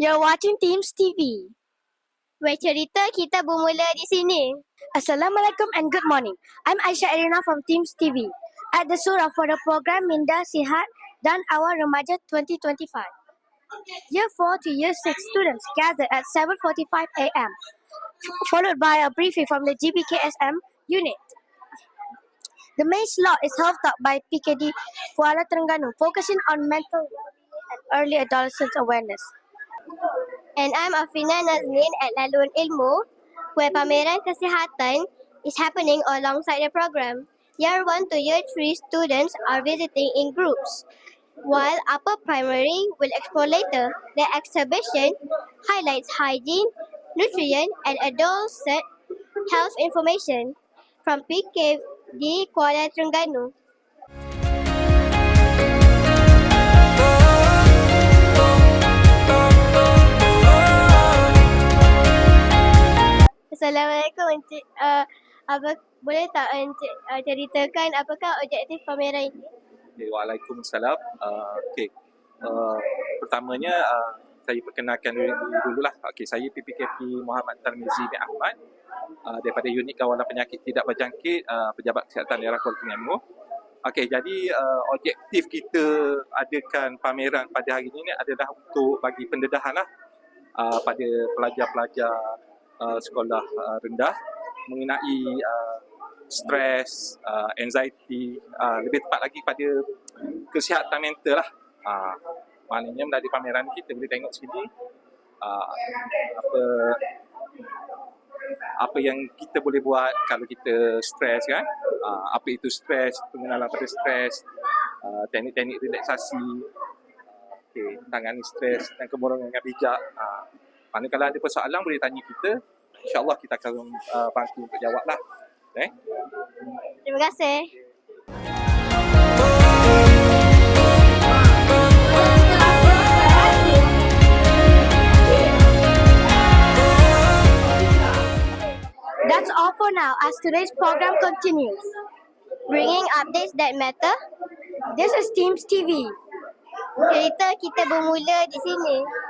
You're watching Teams TV. Where cerita kita bermula di sini. Assalamualaikum and good morning. I'm Aisyah Irina from Teams TV. At the surah for the program Minda Sihat dan Awal Remaja 2025. Year 4 to Year 6 students gathered at 7.45 a.m. Followed by a briefing from the GBKSM unit. The main slot is held up by PKD Kuala Terengganu, focusing on mental well-being and early adolescent awareness. And I'm Afrina Nazmin at Lalun Ilmu, where pameran kesihatan is happening alongside the program. Year 1 to Year 3 students are visiting in groups, while upper primary will explore later. The exhibition highlights hygiene, nutrient, and adolescent health information from PKD Kuala Terengganu. Assalamualaikum Encik. Uh, apa boleh tak Encik uh, ceritakan apakah objektif pameran ini? Okay, Waalaikumsalam. Uh, okay. Uh, pertamanya uh, saya perkenalkan diri dulu lah. Okay, saya PPKP Muhammad Tarmizi bin Ahmad uh, daripada Unit Kawalan Penyakit Tidak Berjangkit uh, Pejabat Kesihatan Daerah Kuala Terengganu. Okey, jadi uh, objektif kita adakan pameran pada hari ini ni adalah untuk bagi pendedahan lah uh, pada pelajar-pelajar uh, sekolah uh, rendah mengenai uh, stres, uh, anxiety, uh, lebih tepat lagi pada kesihatan mental lah. Uh, maknanya melalui pameran kita boleh tengok sini uh, apa apa yang kita boleh buat kalau kita stres kan. Uh, apa itu stres, pengenalan pada stres, uh, teknik-teknik relaksasi, uh, okay, tangani stres dan kemudian dengan bijak. Uh, mana kalau ada persoalan boleh tanya kita, insyaAllah kita akan uh, bantu untuk jawab lah. Okay? Terima kasih. That's all for now as today's program continues. Bringing updates that matter. This is Teams TV. Cerita kita bermula di sini.